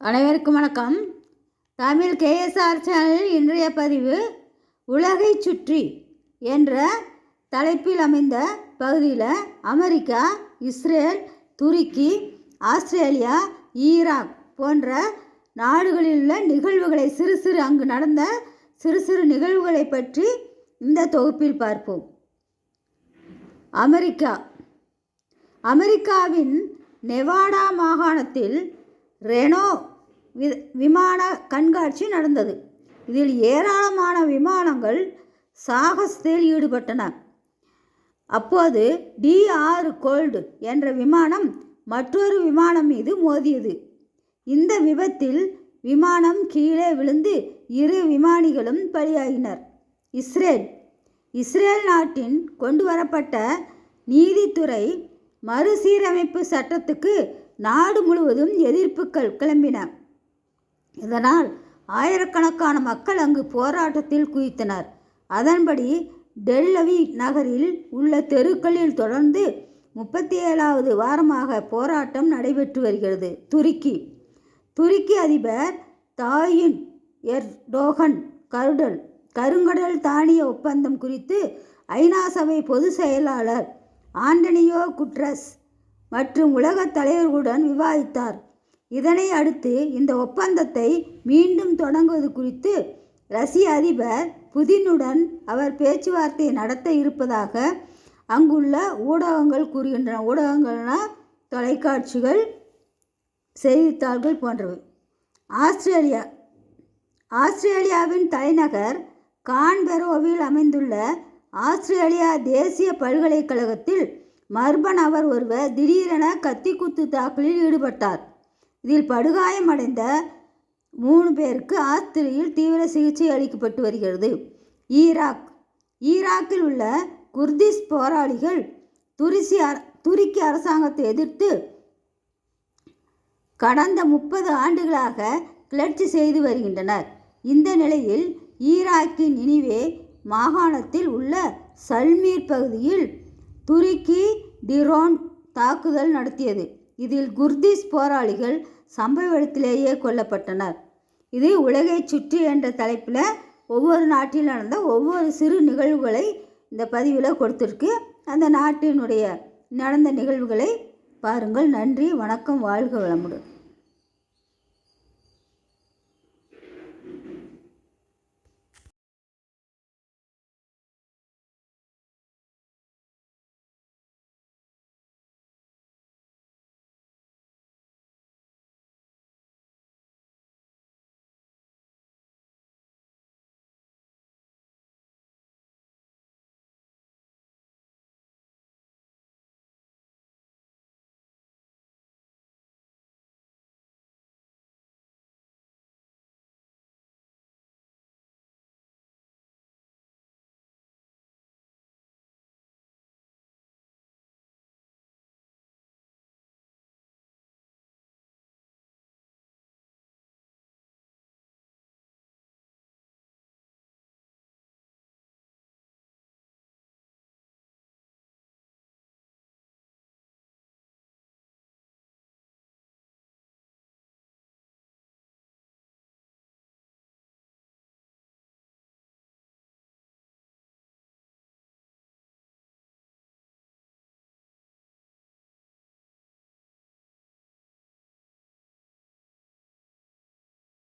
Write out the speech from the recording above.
அனைவருக்கும் வணக்கம். தமிழ் கேஎஸ்ஆர் சேனலில் இன்றைய பதிவு உலகை சுற்றி என்ற தலைப்பில் அமைந்த பகுதியில் America Israel Turkey Australia Iraq போன்ற நாடுகளில் உள்ள நிகழ்வுகளை சிறு சிறு அங்கு நடந்த சிறு சிறு நிகழ்வுகளை பற்றி இந்த தொகுப்பில் பார்ப்போம். அமெரிக்கா. அமெரிக்காவின் நெவாடா மாகாணத்தில் ரெனோ வி விமான கண்காட்சி நடந்தது. இதில் ஏராளமான விமானங்கள் சாகசத்தில் ஈடுபட்டன. அப்போது டி கோல்டு என்ற விமானம் மற்றொரு விமானம் மீது மோதியது. இந்த விபத்தில் விமானம் கீழே விழுந்து இரு விமானிகளும் பலியாகினர் இஸ்ரேல் இஸ்ரேல் நாட்டின் கொண்டு வரப்பட்ட நீதித்துறை மறுசீரமைப்பு சட்டத்துக்கு நாடு முழுவதும் எதிர்ப்புகள் கிளம்பின. இதனால் ஆயிரக்கணக்கான மக்கள் அங்கு போராட்டத்தில் குவித்தனர் அதன்படி டெல்லவி நகரில் உள்ள தெருக்களில் தொடர்ந்து முப்பத்தி ஏழாவது வாரமாக போராட்டம் நடைபெற்று வருகிறது. துருக்கி. துருக்கி அதிபர் தாயின் எர்டோகன் கருடல் கருங்கடல் தானிய ஒப்பந்தம் குறித்து ஐநா சபை பொதுச் செயலாளர் ஆண்டனியோ குட்ரஸ் மற்றும் உலகத் தலைவர்களுடன் விவாதித்தார். இதனை அடுத்து இந்த ஒப்பந்தத்தை மீண்டும் தொடங்குவது குறித்து ரஷ்ய அதிபர் புதினுடன் அவர் பேச்சுவார்த்தை நடத்த இருப்பதாக அங்குள்ள ஊடகங்கள் கூறுகின்றன. ஊடகங்கள்னா தொலைக்காட்சிகள் செய்தித்தாள்கள் போன்றவை. ஆஸ்திரேலியா ஆஸ்திரேலியாவின் தலைநகர் கான்பெரோவில் அமைந்துள்ள ஆஸ்திரேலியா தேசிய பல்கலைக்கழகத்தில் மர்ம நபர் ஒருவர் திடீரென கத்திக்குத்து தாக்கலில் ஈடுபட்டார். இதில் படுகாயமடைந்த மூணு பேருக்கு ஆஸ்திரியில் தீவிர சிகிச்சை அளிக்கப்பட்டு வருகிறது. ஈராக் ஈராக்கில் உள்ள குர்திஸ் போராளிகள் துரிசி துருக்கி அரசாங்கத்தை எதிர்த்து கடந்த முப்பது ஆண்டுகளாக கிளர்ச்சி செய்து வருகின்றனர். இந்த நிலையில் ஈராக்கின் இனிவே மாகாணத்தில் உள்ள சல்மீர் பகுதியில் துருக்கி டிரோன் தாக்குதல் நடத்தியது. இதில் குர்திஸ் போராளிகள் சம்பவ இடத்திலேயே கொல்லப்பட்டனர். இது உலகை சுற்றி என்ற தலைப்பில் ஒவ்வொரு நாட்டில் நடந்த ஒவ்வொரு சிறு நிகழ்வுகளை இந்த பதிவில் கொடுத்துருக்கு. அந்த நாட்டினுடைய நடந்த நிகழ்வுகளை பாருங்கள். நன்றி வணக்கம் வாழ்க வளமுடன்.